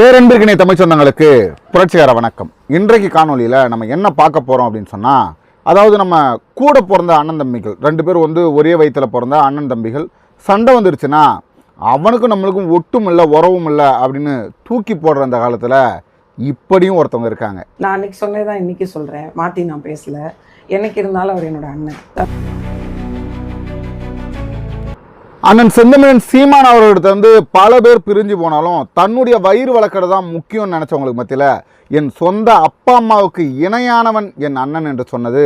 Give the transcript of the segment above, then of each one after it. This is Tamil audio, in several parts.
பேரன்பிற்கினை தமிழ் சொந்தங்களுக்கு புரட்சிகர வணக்கம். இன்றைக்கு காணொளியில் நம்ம என்ன பார்க்க போகிறோம் அப்படின்னு சொன்னால் அதாவது நம்ம கூட பிறந்த அண்ணன் தம்பிகள் ரெண்டு பேரும் வந்து ஒரே வயிற்றில் பிறந்த அண்ணன் தம்பிகள் சண்டை வந்துருச்சுன்னா அவனுக்கும் நம்மளுக்கும் ஒட்டும் இல்லை உறவும் இல்லை அப்படின்னு தூக்கி போடுற அந்த காலத்தில் இப்படியும் ஒருத்தவங்க இருக்காங்க. நான் அன்னைக்கு சொன்னதான் இன்னைக்கு சொல்கிறேன் மாற்றி நான் பேசல. என்னைக்கு இருந்தாலும் அவர் என்னோட அண்ணன். அண்ணன் செந்தமிழன் சீமான் அவர்களிடத்த வந்து பல பேர் பிரிஞ்சு போனாலும் தன்னுடைய வயிறு வளர்க்கறது தான் முக்கியம்னு நினச்சவங்களுக்கு மத்தியில் என் சொந்த அப்பா அம்மாவுக்கு இணையானவன் என் அண்ணன் என்று சொன்னது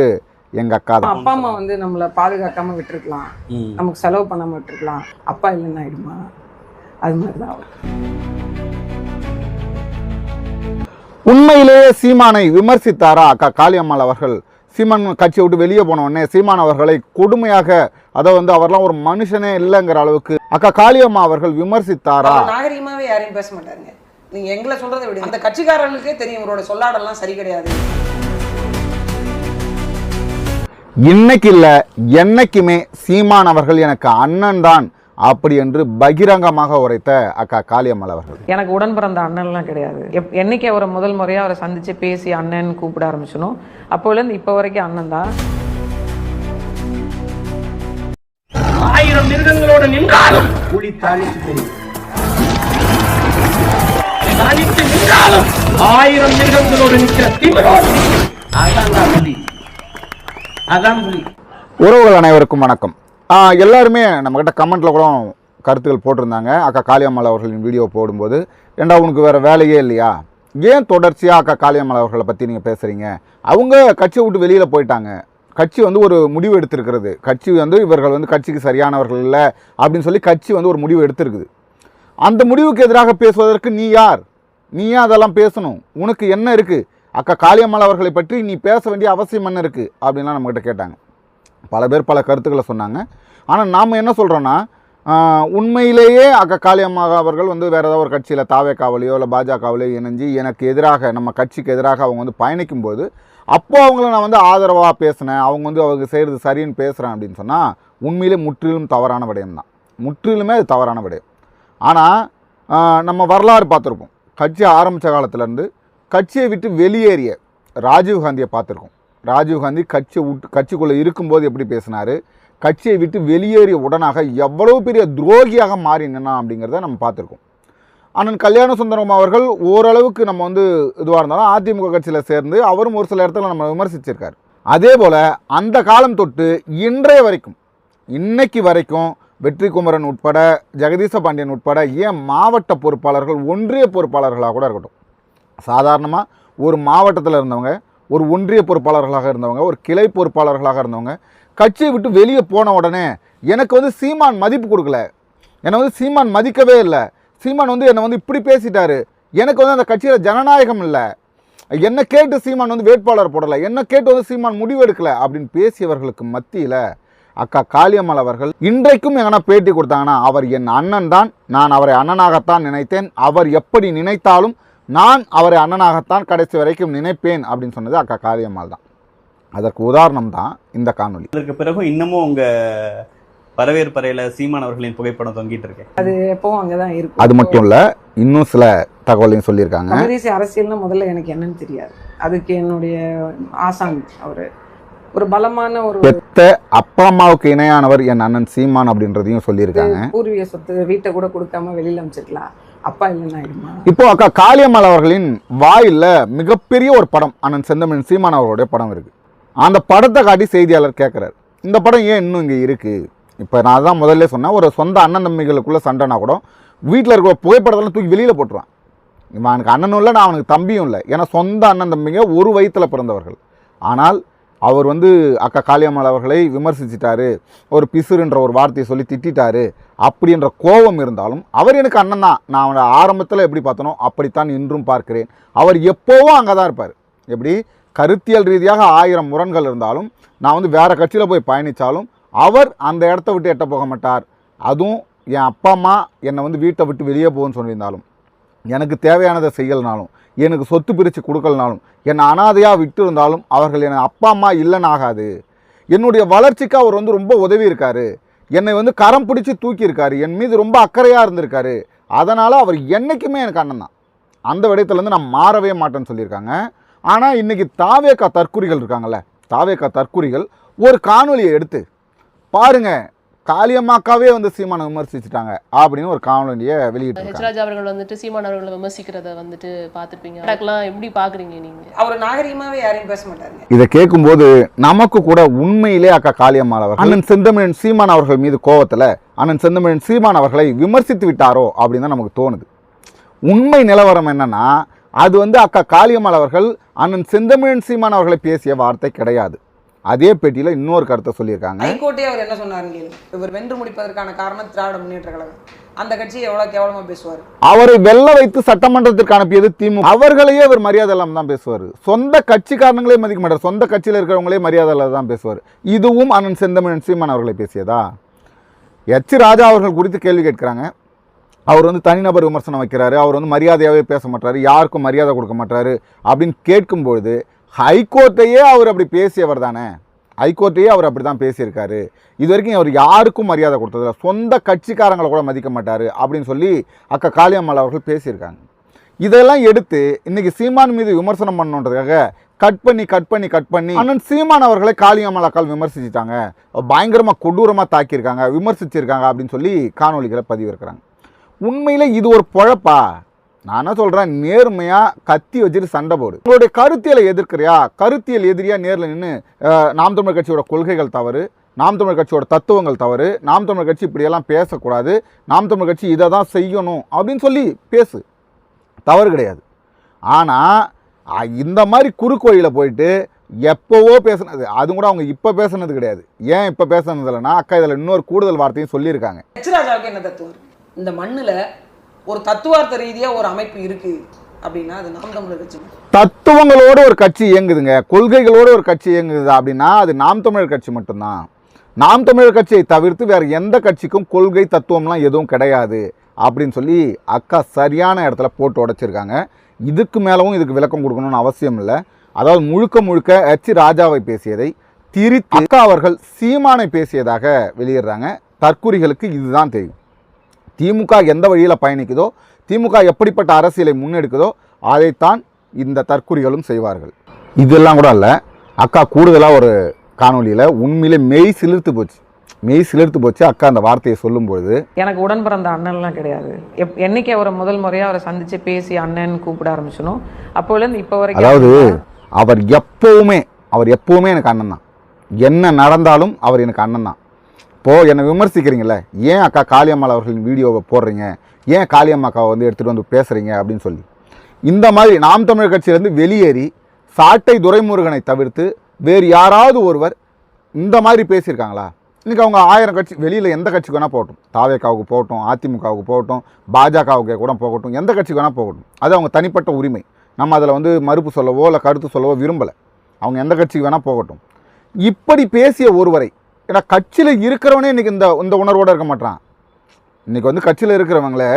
எங்கள் அக்கா தான். அப்பா அம்மா வந்து நம்மளை பாதுகாக்காம விட்டுருக்கலாம். நமக்கு செலவு பண்ணாம விட்டுருக்கலாம். அப்பா இல்லைன்னு ஆயிடுமா? அது மாதிரிதான் அவர் உண்மையிலேயே சீமானை விமர்சித்தாரா அக்கா காளியம்மாள் அவர்கள்? சீமான் கட்சியை விட்டு வெளியே போன உடனே சீமான் அவர்களை கொடுமையாக அதை வந்து அவர்லாம் ஒரு மனுஷனே இல்லைங்கிற அளவுக்கு அக்கா காளியம்மா அவர்கள் விமர்சித்தாரா? அவர் நாகரிகமாவே யாரையும் பேச மாட்டாருங்க. நீங்க எங்களை சொல்றதை விடுங்க. அந்த கட்சிக்காரர்களுக்கே தெரியும் இவரோட சொல்லாடெல்லாம் சரி கிடையாது. இன்னைக்கு இல்ல என்னைக்குமே சீமான் அவர்கள் எனக்கு அண்ணன் தான். அப்படி என்று பகிரங்கமாக உரைத்த அக்கா காளியம்மாள் அவர்கள். எனக்கு உடன் பிறந்த அண்ணன்லாம் கிடையாது. எப் என்னைக்கு அவரை முதல் முறையா அவரை சந்திச்சு பேசி அண்ணன் கூப்பிட ஆரம்பிச்சனோ அப்போலேருந்து இப்போ வரைக்கும் அண்ணன் தான். ஆயிரம் மிருகங்களோடு நின்றாலும் புலி தாளித்து நின்றாலும் ஆயிரம் மிருகங்களோடு நிற்கிற திமிரோடு. நிற்கும். அதான் புலி. அதான் புலி. உறவுகள் அனைவருக்கும் வணக்கம். எல்லாருமே நம்மக்கிட்ட கமெண்ட்டில் கூட கருத்துக்கள் போட்டிருந்தாங்க. அக்கா காளியம்மாள் அவர்களின் வீடியோ போடும்போது ஏண்டா உனக்கு வேற வேலையே இல்லையா? ஏன் தொடர்ச்சியாக அக்கா காளியம்மாள் அவர்களை பற்றி நீங்கள் பேசுகிறீங்க அவங்க கட்சியை விட்டு வெளியில் போயிட்டாங்க. கட்சி வந்து ஒரு முடிவு எடுத்திருக்கிறது. கட்சி வந்து இவர்கள் வந்து கட்சிக்கு சரியானவர்கள் இல்லை அப்படின்னு சொல்லி கட்சி வந்து ஒரு முடிவு எடுத்திருக்குது. அந்த முடிவுக்கு எதிராக பேசுவதற்கு நீ யார்? நீ ஏன் அதெல்லாம் பேசணும்? உனக்கு என்ன இருக்குது அக்கா காளியம்மாள் அவர்களை பற்றி நீ பேச வேண்டிய அவசியம் என்ன இருக்குது அப்படின்லாம் நம்மக்கிட்ட கேட்டாங்க. பல பேர் பல கருத்துக்களை சொன்னாங்க. ஆனால் நாம் என்ன சொல்கிறோன்னா உண்மையிலேயே அக்கா காளியம்மா அவர்கள் வந்து வேறு ஏதாவது ஒரு கட்சியில் தாவே இல்லை பாஜகவிலையோ இணைஞ்சு எனக்கு எதிராக நம்ம கட்சிக்கு எதிராக அவங்க வந்து பயணிக்கும்போது அப்போ அவங்கள நான் வந்து ஆதரவாக பேசினேன். அவங்க வந்து அவங்க செய்கிறது சரின்னு பேசுகிறேன் அப்படின்னு சொன்னால் உண்மையிலே முற்றிலும் தவறான விடயம் தான். முற்றிலுமே அது தவறான விடயம். ஆனால் நம்ம வரலாறு பார்த்துருப்போம். கட்சி ஆரம்பித்த காலத்துலேருந்து கட்சியை விட்டு வெளியேறிய ராஜீவ் காந்தியை பார்த்துருக்கோம். ராஜீவ் காந்தி கட்சியை விட்டு கட்சிக்குள்ளே இருக்கும்போது எப்படி பேசினார்? கட்சியை விட்டு வெளியேறிய உடனாக எவ்வளவு பெரிய துரோகியாக மாறி நின்னா அப்படிங்கிறத நம்ம பார்த்துருக்கோம். அண்ணன் கல்யாண சுந்தரம் அவர்கள் ஓரளவுக்கு நம்ம வந்து இதுவாக இருந்தாலும் அதிமுக கட்சியில் சேர்ந்து அவரும் ஒரு சில இடத்துல நம்ம விமர்சிச்சிருக்காரு. அதே போல் அந்த காலம் தொட்டு இன்றைய வரைக்கும் இன்னைக்கு வரைக்கும் வெற்றி குமரன் உட்பட ஜெகதீச பாண்டியன் உட்பட ஏன் மாவட்ட பொறுப்பாளர்கள் ஒன்றிய பொறுப்பாளர்களாக கூட இருக்கட்டும். சாதாரணமாக ஒரு மாவட்டத்தில் இருந்தவங்க ஒரு ஒன்றிய பொறுப்பாளர்களாக இருந்தவங்க ஒரு கிளை பொறுப்பாளர்களாக இருந்தவங்க கட்சியை விட்டு வெளியே போன உடனே எனக்கு வந்து சீமான் மதிப்பு கொடுக்கல. என்னை வந்து சீமான் மதிக்கவே இல்லை. சீமான் வந்து என்னை வந்து இப்படி பேசிட்டாரு. எனக்கு வந்து அந்த கட்சியில் ஜனநாயகம் இல்லை. என்னை கேட்டு சீமான் வந்து வேட்பாளர் போடலை. என்னை கேட்டு வந்து சீமான் முடிவு அப்படின்னு பேசியவர்களுக்கு மத்தியில் அக்கா காளியம்மாள் அவர்கள் இன்றைக்கும் எங்கன்னா பேட்டி கொடுத்தாங்கன்னா அவர் என் அண்ணன் தான். நான் அவரை அண்ணனாகத்தான் நினைத்தேன். அவர் எப்படி நினைத்தாலும் நான் அவரை அண்ணனாகத்தான் கடைசி வரைக்கும் நினைப்பேன் அப்படின்னு சொன்னது அக்கா காளியம்மாள் தான். அதற்கு உதாரணம் தான் இந்த காணொளி. அதற்கு பிறகும் இன்னமும் உங்க வரவேற்பறையில சீமான் அவர்களின் புகைப்படம் தொங்கிட்டு இருக்கு. எப்பவும் அங்கதான் இருக்கும். அது மட்டும் இல்லை இன்னும் சில தகவலையும் சொல்லியிருக்காங்க. தமிழ் தேசிய அரசியல்னா முதல்ல எனக்கு என்னன்னு தெரியாது. அதுக்கு என்னுடைய ஆசான் அவரு. ஒரு பலமான ஒரு பெத்த அப்பா அம்மாவுக்கு இணையானவர் என் அண்ணன் சீமான் அப்படின்றதையும் சொல்லியிருக்காங்க. பூர்வீக சொத்து வீட்டை கூட கொடுக்காம வெளியில அமைச்சிருக்கலாம் அப்பா இல்லைன்னு இப்போ அக்கா காளியம்மாள் அவர்களின் வாயில்ல மிகப்பெரிய ஒரு படம் அண்ணன் செந்தமிழ் சீமான் அவர்களுடைய படம் இருக்கு. அந்த படத்தை காட்டி செய்தியாளர் கேட்குறாரு இந்த படம் ஏன் இன்னும் இங்கே இருக்குது இப்போ நான் தான் முதல்ல சொன்னேன் ஒரு சொந்த அண்ணன் தம்பிகளுக்குள்ளே சண்டைனா கூட வீட்டில் இருக்கிற புகைப்படத்தெல்லாம் தூக்கி வெளியில் போட்டுருவான். இவன் எனக்கு அண்ணனும் இல்லை நான் அவனுக்கு தம்பியும் இல்லை. ஏன்னா சொந்த அண்ணன் தம்பிங்க ஒரு வயிற்றில் பிறந்தவர்கள். ஆனால் அவர் வந்து அக்கா காளியம்மாள் அவர்களை விமர்சிச்சிட்டாரு ஒரு பிசுறுன்ற ஒரு வார்த்தையை சொல்லி திட்டிட்டாரு அப்படின்ற கோபம் இருந்தாலும் அவர் எனக்கு அண்ணன் தான். நான் அவனை ஆரம்பத்தில் எப்படி பார்த்தனோ அப்படித்தான் இன்றும் பார்க்கிறேன். அவர் எப்போவும் அங்கே தான் இருப்பார். எப்படி? கருத்தியல் ரீதியாக ஆயிரம் முரண்கள் இருந்தாலும் நான் வந்து வேறு கட்சியில் போய் பயணித்தாலும் அவர் அந்த இடத்த விட்டு எட்ட போக மாட்டார். அதுவும் என் அப்பா அம்மா என்னை வந்து வீட்டை விட்டு வெளியே போகணும்னு சொல்லியிருந்தாலும் எனக்கு தேவையானதை செய்யலனாலும் எனக்கு சொத்து பிரித்து கொடுக்கலனாலும் என்னை அனாதையாக விட்டு இருந்தாலும் அவர்கள் என் அப்பா அம்மா இல்லைன்னு ஆகாது. என்னுடைய வளர்ச்சிக்கு அவர் வந்து ரொம்ப உதவி இருக்காரு. என்னை வந்து கரம் பிடிச்சி தூக்கியிருக்காரு. என் மீது ரொம்ப அக்கறையாக இருந்திருக்காரு. அதனால் அவர் என்றைக்குமே எனக்கு அண்ணன் தான். அந்த விடயத்துலேருந்து நான் மாறவே மாட்டேன்னு சொல்லியிருக்காங்க. ஆனால் இன்னைக்கு தாவேக்கா தற்குறிகள் இருக்காங்கல்ல தாவேக்கா தற்குறிகள் ஒரு காணொலியை எடுத்து பாருங்க காளியம்மாக்காவே வந்து சீமானை விமர்சிச்சுட்டாங்க அப்படின்னு ஒரு காணொலியை வெளியிட்டு ஹெச்ராஜ் அவர்கள் வந்துட்டு சீமான் அவர்களை விமர்சிக்கிறத வந்துட்டு பார்த்துருப்பீங்க. எப்படி பாக்குறீங்க நீங்க? அவர் நாகரிகமாவே யாரையும் பேச மாட்டாருங்க. இதை கேட்கும்போது நமக்கு கூட உண்மையிலே அக்கா காளியம்மாள் அவர்கள் அண்ணன் செந்தமிழன் சீமான் அவர்கள் மீது கோவத்தில் அண்ணன் செந்தமிழன் சீமான் அவர்களை விமர்சித்து விட்டாரோ? அப்படின்னு தான் நமக்கு தோணுது. உண்மை நிலவரம் என்னன்னா அது வந்து அக்கா காளியம்மாள் அவர்கள் அண்ணன் செந்தமிழன் சீமான் அவர்களை பேசிய வார்த்தை கிடையாது. அதே பேட்டியில் இன்னொரு கருத்தை சொல்லியிருக்காங்க. ஹைகோர்ட்டே அவர் என்ன கேளுங்க இவர் வென்று முடிப்பதற்கான காரணம் திராவிட முன்னேற்ற கழகம். அந்த கட்சியை எவ்வளவு கேவலமா பேசுவார்? அவரை வெல்ல வைத்து சட்டமன்றத்திற்கு அனுப்பியது திமுக. அவர்களையே அவர் மரியாதை இல்லாமல் தான் பேசுவார். சொந்த கட்சிக்காரங்களே மதிக்க மாட்டார் சொந்த கட்சியில் இருக்கிறவங்களே மரியாதை இல்லாத தான் பேசுவார். இதுவும் அண்ணன் செந்தமிழன் சீமான் அவர்களை பேசியதா? எச். ராஜா அவர்கள் குறித்து கேள்வி கேட்குறாங்க. அவர் வந்து தனிநபர் விமர்சனம் வைக்கிறாரு அவர் வந்து மரியாதையாகவே பேச மாட்டாரு யாருக்கும் மரியாதை கொடுக்க மாட்டாரு அப்படின்னு கேட்கும்பொழுது ஹைகோர்ட்டையே அவர் அப்படி பேசியவர் தானே? ஹைகோர்ட்டையே அவர் அப்படி தான் பேசியிருக்காரு. இது வரைக்கும் அவர் யாருக்கும் மரியாதை கொடுத்ததில்ல. சொந்த கட்சிக்காரங்களை கூட மதிக்க மாட்டார் அப்படின்னு சொல்லி அக்கா காளியம்மாள் அவர்கள் பேசியிருக்காங்க. இதெல்லாம் எடுத்து இன்னைக்கு சீமான் மீது விமர்சனம் பண்ணணுன்றதுக்காக கட் பண்ணி கட் பண்ணி கட் பண்ணி அண்ணன் சீமான் அவர்களை காளியம்மாள் அக்கால் விமர்சிச்சிட்டாங்க. பயங்கரமாக கொடூரமாக தாக்கியிருக்காங்க விமர்சிச்சிருக்காங்க அப்படின்னு சொல்லி காணொலிகளை பதிவிருக்கிறாங்க உண்மையில் இது ஒரு பொழப்பா? நான் என்ன சொல்கிறேன் நேர்மையாக கத்தி வச்சுட்டு சண்டை போடு. உங்களுடைய கருத்தியலை எதிர்க்கிறியா? கருத்தியல் எதிரியாக நேரில் நின்று நாம் தமிழர் கட்சியோட கொள்கைகள் தவறு நாம் தமிழர் கட்சியோட தத்துவங்கள் தவறு நாம் தமிழர் கட்சி இப்படியெல்லாம் பேசக்கூடாது நாம் தமிழர் கட்சி இதை தான் செய்யணும் அப்படின்னு சொல்லி பேசு. தவறு கிடையாது. ஆனால் இந்த மாதிரி குறுக்கு வழியில் போயிட்டு எப்போவோ பேசுனது அது கூட அவங்க இப்போ பேசுனது கிடையாது. ஏன் இப்போ பேசுனது இல்லைன்னா அக்கா இதில் இன்னொரு கூடுதல் வார்த்தையும் சொல்லியிருக்காங்க. என்ன தத்துவம் இருக்கு? இந்த மண்ணில் ஒரு தத்துவார்த்த ரீதியாக ஒரு அமைப்பு இருக்குது அப்படின்னா அது நாம் தமிழர் கட்சி. தத்துவங்களோடு ஒரு கட்சி இயங்குதுங்க. கொள்கைகளோடு ஒரு கட்சி இயங்குது அப்படின்னா அது நாம் தமிழர் கட்சி மட்டும்தான். நாம் தமிழர் கட்சியை தவிர்த்து வேறு எந்த கட்சிக்கும் கொள்கை தத்துவம்லாம் எதுவும் கிடையாது அப்படின்னு சொல்லி அக்கா சரியான இடத்துல போட்டு உடைச்சிருக்காங்க. இதுக்கு மேலவும் இதுக்கு விளக்கம் கொடுக்கணும்னு அவசியம் இல்லை. அதாவது முழுக்க முழுக்க ஹெச் ராஜாவை பேசியதை திரித்து அக்கா அவர்கள் சீமானை பேசியதாக வெளியிடுறாங்க. தற்குறிகளுக்கு இதுதான் தெரியும். திமுக எந்த வழியில் பயணிக்குதோ திமுக எப்படிப்பட்ட அரசியலை முன்னெடுக்குதோ அதைத்தான் இந்த தற்குறிகளும் செய்வார்கள். இதெல்லாம் கூட அல்ல அக்கா கூடுதலாக ஒரு காணொளியில் உண்மையிலே மெய் சிலிர்த்து போச்சு. மெய் சிலிர்த்து போச்சு அக்கா அந்த வார்த்தையை சொல்லும்பொழுது. எனக்கு உடன் பிறந்த அண்ணன்லாம் கிடையாது. எப் என்னைக்கு அவரை முதல் முறையாக அவரை சந்திச்சு பேசி அண்ணன் கூப்பிட ஆரம்பிச்சனோ அப்போலேருந்து இப்போ வரைக்கும் அதாவது அவர் எப்போவுமே அவர் எப்போவுமே எனக்கு அண்ணன் தான் என்ன நடந்தாலும் அவர் எனக்கு அண்ணன் தான் இப்போது என்னை விமர்சிக்கிறீங்களே ஏன் அக்கா காளியம்மாள் அவர்களின் வீடியோவை போடுறீங்க? ஏன் காளியம்மா அக்காவை வந்து எடுத்துகிட்டு வந்து பேசுகிறீங்க அப்படின்னு சொல்லி. இந்த மாதிரி நாம் தமிழர் கட்சியிலேருந்து வெளியேறி சாட்டை துரைமுருகனை தவிர்த்து வேறு யாராவது ஒருவர் இந்த மாதிரி பேசியிருக்காங்களா? இன்றைக்கி அவங்க ஆயிரம் கட்சி வெளியில் எந்த கட்சிக்கு வேணால் போகட்டும். தாவேக்காவுக்கு போகட்டும் அதிமுகவுக்கு போகட்டும் பாஜகவுக்கு கூட போகட்டும் எந்த கட்சிக்கு வேணால் போகட்டும். அது அவங்க தனிப்பட்ட உரிமை. நம்ம அதில் வந்து மறுப்பு சொல்லவோ இல்லை கருத்து சொல்லவோ விரும்பலை. அவங்க எந்த கட்சிக்கு வேணால் போகட்டும். இப்படி பேசிய ஒருவரை ஏன்னா கட்சியில் இருக்கிறவனே இன்றைக்கி இந்த இந்த உணர்வோடு இருக்க மாட்டான் இன்றைக்கி வந்து கட்சியில் இருக்கிறவங்களே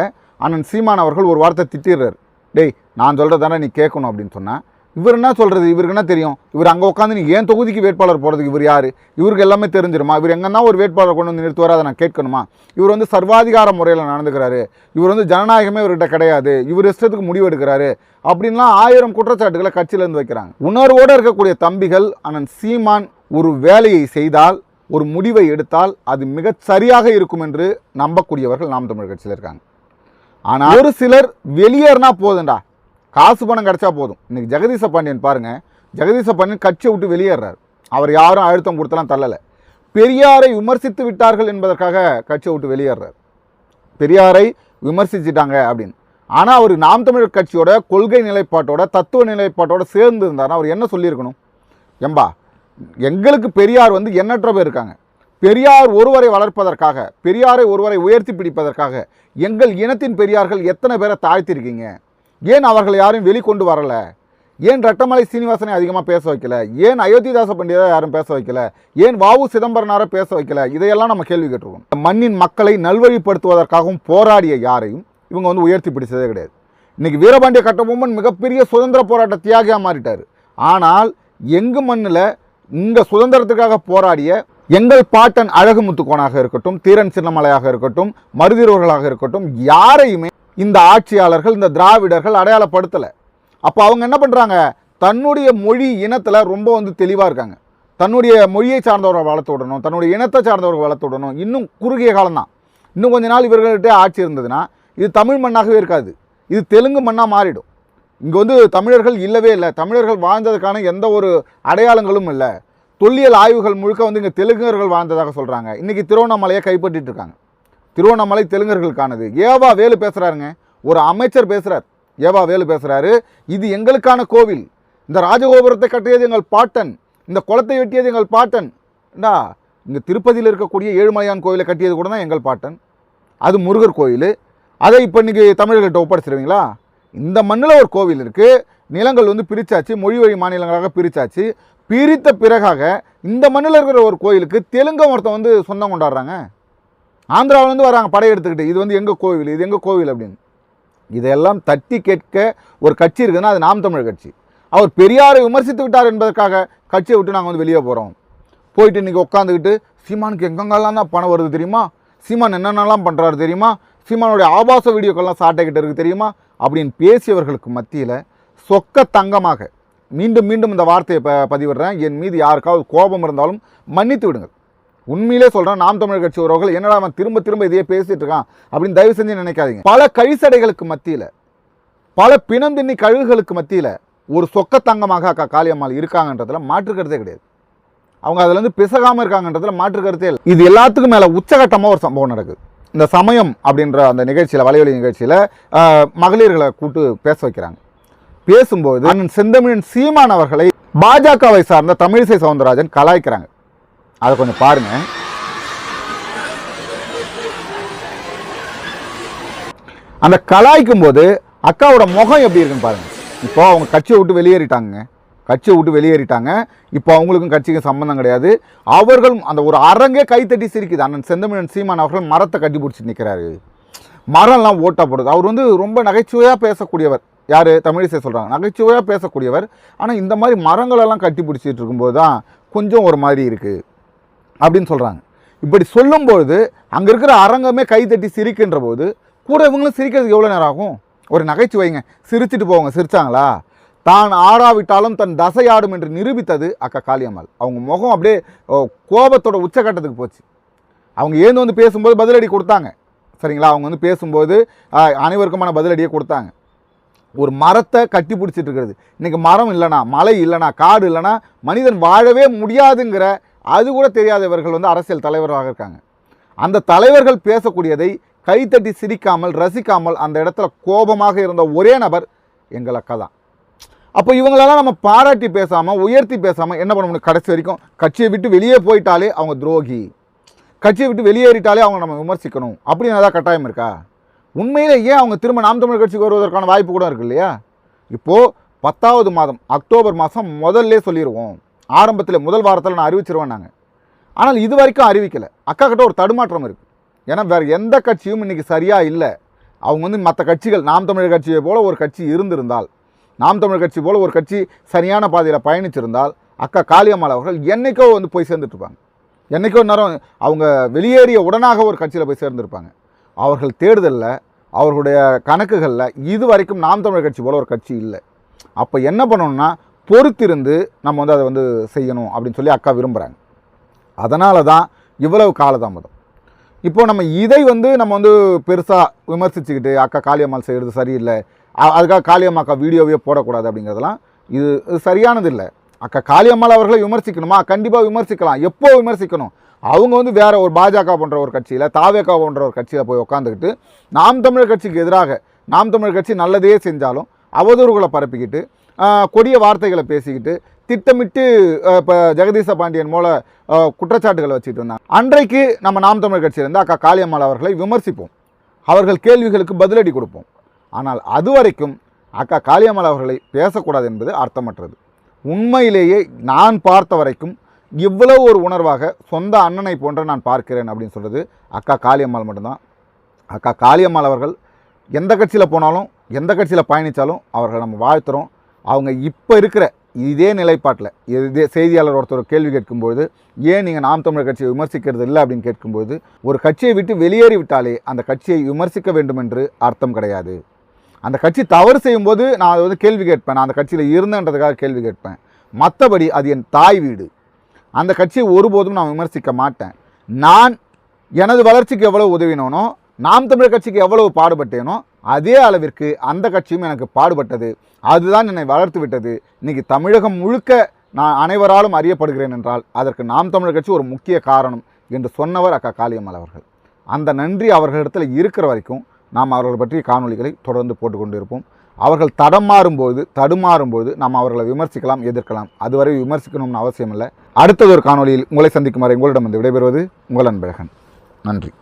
அண்ணன் சீமான் அவர்கள் ஒரு வார்த்தை திட்டிடுறார். டேய் நான் சொல்கிறது தானே நீ கேட்கணும் அப்படின்னு சொன்னால் இவர் என்ன சொல்கிறது இவருக்கு என்ன தெரியும்? இவர் அங்கே உட்காந்து நீ ஏன் தொகுதிக்கு வேட்பாளர் போகிறதுக்கு இவர் யார்? இவருக்கு எல்லாமே தெரிஞ்சிருமா? இவர் எங்கன்னா ஒரு வேட்பாளர் கொண்டு வந்து நிறுத்துவார்? அதை நான் கேட்கணுமா? இவர் வந்து சர்வாதிகார முறையில் நடந்துக்கிறாரு. இவர் வந்து ஜனநாயகமே இவர்கிட்ட கிடையாது. இவர் இஷ்டத்துக்கு முடிவு எடுக்கிறாரு அப்படின்லாம் ஆயிரம் குற்றச்சாட்டுகளை கட்சியிலேருந்து வைக்கிறாங்க. உணர்வோடு இருக்கக்கூடிய தம்பிகள் அண்ணன் சீமான் ஒரு வேலையை செய்தால் ஒரு முடிவை எடுத்தால் அது மிகச் சரியாக இருக்கும் என்று நம்பக்கூடியவர்கள் நாம் தமிழர் கட்சியில் இருக்காங்க. ஆனால் ஒரு சிலர் வெளியேறினா போதும்டா. காசு பணம் கிடச்சா போதும். இன்னைக்கு ஜெகதீச பாண்டியன் பாருங்க. ஜெகதீச பாண்டியன் கட்சியை விட்டு வெளியேறார். அவர் யாரும் அழுத்தம் கொடுத்தலாம் தள்ளலை. பெரியாரை விமர்சித்து விட்டார்கள் என்பதற்காக கட்சியை விட்டு வெளியேறார். பெரியாரை விமர்சிச்சிட்டாங்க அப்படின்னு. ஆனால் அவர் நாம் தமிழர் கட்சியோட கொள்கை நிலைப்பாட்டோட தத்துவ நிலைப்பாட்டோட சேர்ந்து இருந்தாருன்னா அவர் என்ன சொல்லியிருக்கணும்? எம்பா எங்களுக்கு பெரியார் வந்து எண்ணற்ற பேர் இருக்காங்க. பெரியார் ஒருவரை வளர்ப்பதற்காக பெரியாரை ஒருவரை உயர்த்தி பிடிப்பதற்காக எங்கள் இனத்தின் பெரியார்கள் எத்தனை பேரை தாழ்த்திருக்கீங்க? ஏன் அவர்களை யாரும் வெளிக்கொண்டு வரல? ஏன் ரட்டமலை சீனிவாசனை அதிகமாக பேச வைக்கல? ஏன் அயோத்திதாச பண்டிதரை யாரும் பேச வைக்கல? ஏன் வாவு சிதம்பரனாரை பேச வைக்கல? இதையெல்லாம் நம்ம கேள்வி கேட்டிருக்கோம். இந்த மண்ணின் மக்களை நல்வழிப்படுத்துவதற்காகவும் போராடிய யாரையும் இவங்க வந்து உயர்த்தி பிடிச்சதே கிடையாது. இன்றைக்கி வீரபாண்டிய கட்டபொம்மன் மிகப்பெரிய சுதந்திர போராட்ட தியாகியாக மாறிட்டார். ஆனால் எங்கள் மண்ணில் இந்த சுதந்திரத்துக்காக போராடிய எங்கள் பாட்டன் அழகு முத்துக்கோனாக இருக்கட்டும் தீரன் சின்னமலையாக இருக்கட்டும் மருதிரோர்களாக இருக்கட்டும் யாரையுமே இந்த ஆட்சியாளர்கள் இந்த திராவிடர்கள் அடையாளப்படுத்தலை. அப்போ அவங்க என்ன பண்ணுறாங்க தன்னுடைய மொழி இனத்தில் ரொம்ப வந்து தெளிவாக இருக்காங்க. தன்னுடைய மொழியை சார்ந்தவர்கள் வளர்த்து விடணும் தன்னுடைய இனத்தை சார்ந்தவரை வளர்த்து விடணும். இன்னும் குறுகிய காலம்தான் இன்னும் கொஞ்ச நாள் இவர்கள்ட்ட ஆட்சி இருந்ததுன்னா இது தமிழ் மண்ணாகவே இருக்காது. இது தெலுங்கு மண்ணாக மாறிடும். இங்கே வந்து தமிழர்கள் இல்லவே இல்லை. தமிழர்கள் வாழ்ந்ததுக்கான எந்த ஒரு அடையாளங்களும் இல்லை. தொல்லியல் ஆய்வுகள் முழுக்க வந்து இங்கே தெலுங்கர்கள் வாழ்ந்ததாக சொல்கிறாங்க இன்றைக்கி திருவண்ணாமலையை கைப்பற்றிட்டு இருக்காங்க. திருவண்ணாமலை தெலுங்கர்களுக்கானது ஏவா வேலு பேசுகிறாருங்க ஒரு அமைச்சர் பேசுகிறார் ஏவா வேலு பேசுகிறாரு இது எங்களுக்கான கோவில். இந்த ராஜகோபுரத்தை கட்டியது எங்கள் பாட்டன். இந்த குளத்தை வெட்டியது எங்கள் பாட்டன். ஏண்டா இங்கே திருப்பதியில் இருக்கக்கூடிய ஏழுமலையான் கோவிலை கட்டியது கூட தான் எங்கள் பாட்டன். அது முருகர் கோயில். அதை இப்போ இன்றைக்கி தமிழர்கிட்ட ஒப்படைச்சிருவீங்களா? இந்த மண்ணில் ஒரு கோவில் இருக்குது நிலங்கள் வந்து பிரித்தாச்சு மொழி வழி மாநிலங்களாக பிரித்தாச்சு பிரித்த பிறகாக இந்த மண்ணில் இருக்கிற ஒரு கோயிலுக்கு தெலுங்கு ஒருத்தன் வந்து சொந்தம் கொண்டாடுறாங்க. ஆந்திராவிலேருந்து வராங்க படையெடுத்துக்கிட்டு இது வந்து எங்கள் கோவில்? இது எங்கள் கோவில் அப்படின்னு. இதையெல்லாம் தட்டி கேட்க ஒரு கட்சி இருக்குதுன்னா அது நாம் தமிழர் கட்சி. அவர் பெரியாரை விமர்சித்து விட்டார் என்பதற்காக கட்சியை விட்டு நாங்கள் வந்து வெளியே போகிறோம் போயிட்டு இன்றைக்கி உட்காந்துக்கிட்டு சீமானுக்கு எங்கெங்கெல்லாம் தான் பணம் வருது தெரியுமா? சீமான் என்னென்னலாம் பண்ணுறாரு தெரியுமா? சீமானுடைய ஆபாச வீடியோக்கெல்லாம் சாட்டைக்கிட்ட இருக்குது தெரியுமா? அப்படின்னு பேசியவர்களுக்கு மத்தியில் சொக்க தங்கமாக மீண்டும் மீண்டும் இந்த வார்த்தையை ப பதிவிடுறேன். என் மீது யாருக்காவது கோபம் இருந்தாலும் மன்னித்து விடுங்கள். உண்மையிலே சொல்கிறேன் நாம் தமிழர் கட்சி உறவுகள் என்னடா அவன் திரும்ப திரும்ப இதையே பேசிகிட்டு இருக்கான் அப்படின்னு தயவு செஞ்சு நினைக்காதீங்க. பல கழிசடைகளுக்கு மத்தியில் பல பிணந்தின்னி கழுகுகளுக்கு மத்தியில் ஒரு சொக்கத்தங்கமாக அக்கா காளியம்மாள் இருக்காங்கன்றதுல மாற்று கருத்தே கிடையாது. அவங்க அதுலேருந்து பிசகாமல் இருக்காங்கன்றதுல மாற்று கருத்தே இல்லை. இது எல்லாத்துக்கும் மேலே உச்சகட்டமாக ஒரு சம்பவம் நடக்குது. இந்த சமயம் அப்படின்ற அந்த நிகழ்ச்சியில் வலைவலி நிகழ்ச்சியில் மகளிர்களை கூட்டு பேச வைக்கிறாங்க. பேசும்போது செந்தமிழன் சீமான் அவர்களை பாஜகவை சார்ந்த தமிழிசை சவுந்தரராஜன் கலாய்க்கிறாங்க. அதை கொஞ்சம் பாருங்க. அந்த கலாய்க்கும் போது அக்காவோட முகம் எப்படி இருக்குன்னு பாருங்க. இப்போ அவங்க கட்சியை விட்டு வெளியேறிட்டாங்க கட்சியை விட்டு வெளியேறிட்டாங்க. இப்போ அவங்களுக்கும் கட்சிக்கும் சம்மந்தம் கிடையாது. அவர்களும் அந்த ஒரு அரங்கே கைத்தட்டி சிரிக்குது. அண்ணன் செந்தமிழன் சீமான் அவர்கள் மரத்தை கட்டி பிடிச்சி நிற்கிறாரு மரம்லாம் ஓட்டா போடுது அவர் வந்து ரொம்ப நகைச்சுவையாக பேசக்கூடியவர். யார்? தமிழிசை சொல்கிறாங்க நகைச்சுவையாக பேசக்கூடியவர். ஆனால் இந்த மாதிரி மரங்களெல்லாம் கட்டி பிடிச்சிட்டு இருக்கும்போது தான் கொஞ்சம் ஒரு மாதிரி இருக்குது அப்படின்னு சொல்கிறாங்க இப்படி சொல்லும்பொழுது அங்கே இருக்கிற அரங்கமே கைத்தட்டி சிரிக்கின்ற போது கூட இவங்களும் சிரிக்கிறதுக்கு எவ்வளோ நேரம் ஆகும்? ஒரு நகைச்சுவைங்க. சிரிச்சுட்டு போவாங்க. சிரிச்சாங்களா? தான் ஆடாவிட்டாலும் தன் தசையாடும் என்று நிரூபித்தது அக்கா காளியம்மாள். அவங்க முகம் அப்படியே ஓ, கோபத்தோட உச்சக்கட்டத்துக்கு போச்சு. அவங்க ஏந்து வந்து பேசும்போது பதிலடி கொடுத்தாங்க. சரிங்களா? அவங்க வந்து பேசும்போது அனைவருக்குமான பதிலடியை கொடுத்தாங்க. ஒரு மரத்தை கட்டி பிடிச்சிட்டு இருக்கிறது. இன்றைக்கி மரம் இல்லைனா மலை இல்லைனா காடு இல்லைனா மனிதன் வாழவே முடியாதுங்கிற அது கூட தெரியாதவர்கள் வந்து அரசியல் தலைவராக இருக்காங்க. அந்த தலைவர்கள் பேசக்கூடியதை கைத்தட்டி சிரிக்காமல் ரசிக்காமல் அந்த இடத்துல கோபமாக இருந்த ஒரே நபர் எங்கள் அக்கா தான். அப்போ இவங்களெல்லாம் நம்ம பாராட்டி பேசாமல் உயர்த்தி பேசாமல் என்ன பண்ண முடியும்? கடைசி வரைக்கும் கட்சியை விட்டு வெளியே போயிட்டாலே அவங்க துரோகி. கட்சியை விட்டு வெளியேறிட்டாலே அவங்க நம்ம விமர்சிக்கணும். அப்படின்னு ஏதாவது கட்டாயம் இருக்கா? உண்மையிலேயே ஏன் அவங்க திரும்ப நாம் தமிழ் கட்சிக்கு வருவதற்கான வாய்ப்பு கூட இருக்கு இல்லையா? இப்போது பத்தாவது மாதம் அக்டோபர் மாதம் முதல்ல சொல்லிடுவோம் ஆரம்பத்தில் முதல் வாரத்தில் நான் அறிவிச்சிருவேன் நாங்கள் ஆனால் இது வரைக்கும் அறிவிக்கலை. அக்கா கிட்ட ஒரு தடுமாற்றம் இருக்குது ஏன்னா வேறு எந்த கட்சியும் இன்றைக்கி சரியாக இல்லை. அவங்க வந்து மற்ற கட்சிகள் நாம் தமிழர் கட்சியை போல் ஒரு கட்சி இருந்திருந்தால் நாம் தமிழ் கட்சி போல் ஒரு கட்சி சரியான பாதையில் பயணிச்சிருந்தால் அக்கா காளியம்மாள் அவர்கள் என்னைக்கோ வந்து போய் சேர்ந்துட்டுருப்பாங்க. என்னைக்கோ நேரம் அவங்க வெளியேறிய உடனாக ஒரு கட்சியில் போய் சேர்ந்துருப்பாங்க. அவர்கள் தேடுதலில் அவர்களுடைய கணக்குகளில் இது வரைக்கும் நாம் தமிழர் கட்சி போல் ஒரு கட்சி இல்லை. அப்போ என்ன பண்ணணும்னா பொறுத்திருந்து நம்ம வந்து அதை வந்து செய்யணும் அப்படின்னு சொல்லி அக்கா விரும்புகிறாங்க அதனால தான் இவ்வளவு காலதாமதம். இப்போ நம்ம இதை வந்து நம்ம வந்து பெருசாக விமர்சிச்சுக்கிட்டு அக்கா காளியம்மாள் செய்கிறது சரியில்லை அதுக்காக காளியம்மா அக்கா வீடியோவே போடக்கூடாது அப்படிங்கிறதெல்லாம் இது இது சரியானது இல்லை அக்கா காளியம்மாள் அவர்களை விமர்சிக்கணுமா? கண்டிப்பாக விமர்சிக்கலாம். எப்போ விமர்சிக்கணும்? அவங்க வந்து வேற ஒரு பாஜக போன்ற ஒரு கட்சியில் தாவேக்கா போன்ற ஒரு கட்சியில் போய் உட்காந்துக்கிட்டு நாம் தமிழர் கட்சிக்கு எதிராக நாம் தமிழர் கட்சி நல்லதே செஞ்சாலும் அவதூறுகளை பரப்பிக்கிட்டு கொடிய வார்த்தைகளை பேசிக்கிட்டு திட்டமிட்டு இப்போ ஜெகதீச பாண்டியன் மூல குற்றச்சாட்டுகளை வச்சுட்டு இருந்தாங்க. அன்றைக்கு நம்ம நாம் தமிழர் கட்சியிலேருந்து அக்கா காளியம்மாள் அவர்களை விமர்சிப்போம். அவர்கள் கேள்விகளுக்கு பதிலடி கொடுப்போம். ஆனால் அதுவரைக்கும் அக்கா காளியம்மாள் அவர்களை பேசக்கூடாது என்பது அர்த்தமற்றது. உண்மையிலேயே நான் பார்த்த வரைக்கும் இவ்வளவு ஒரு உணர்வாக சொந்த அண்ணனை போன்ற நான் பார்க்கிறேன் அப்படின்னு சொல்கிறது அக்கா காளியம்மாள் மட்டும்தான். அக்கா காளியம்மாள் அவர்கள் எந்த கட்சியில் போனாலும் எந்த கட்சியில் பயணித்தாலும் அவர்களை நம்ம வாழ்த்துறோம். அவங்க இப்போ இருக்கிற இதே நிலைப்பாட்டில் இதே செய்தியாளர் ஒருத்தர் கேள்வி கேட்கும்போது ஏன் நீங்கள் நாம் தமிழர் கட்சியை விமர்சிக்கிறது இல்லை? அப்படின்னு கேட்கும்போது ஒரு கட்சியை விட்டு வெளியேறி விட்டாலே அந்த கட்சியை விமர்சிக்க வேண்டும் என்று அர்த்தம் கிடையாது. அந்த கட்சி தவறு செய்யும்போது நான் அதை வந்து கேள்வி கேட்பேன். நான் அந்த கட்சியில் இருந்தேன்றதுக்காக கேள்வி கேட்பேன். மற்றபடி அது என் தாய் வீடு. அந்த கட்சியை ஒருபோதும் நான் விமர்சிக்க மாட்டேன். நான் எனது வளர்ச்சிக்கு எவ்வளவு உதவினோனோ நாம் தமிழர் கட்சிக்கு எவ்வளவு பாடுபட்டேனோ அதே அளவிற்கு அந்த கட்சியும் எனக்கு பாடுபட்டது. அதுதான் என்னை வளர்த்து விட்டது. இன்றைக்கி தமிழகம் முழுக்க நான் அனைவராலும் அறியப்படுகிறேன் என்றால் அதற்கு நாம் தமிழர் கட்சி ஒரு முக்கிய காரணம் என்று சொன்னவர் அக்கா காளியம்மாள் அவர்கள். அந்த நன்றி அவர்களிடத்தில் இருக்கிற வரைக்கும் நாம் அவர்கள் பற்றிய காணொளிகளை தொடர்ந்து போட்டுக்கொண்டு இருப்போம் அவர்கள் தடமாறும்போது தடுமாறும்போது நாம் அவர்களை விமர்சிக்கலாம் எதிர்க்கலாம். அதுவரை விமர்சிக்கணும்னு அவசியம் இல்லை அடுத்தது ஒரு காணொளியில் உங்களை சந்திக்கும் வரை உங்களிடம் வந்து விடைபெறுவது உங்கள் அன்பழகன். நன்றி.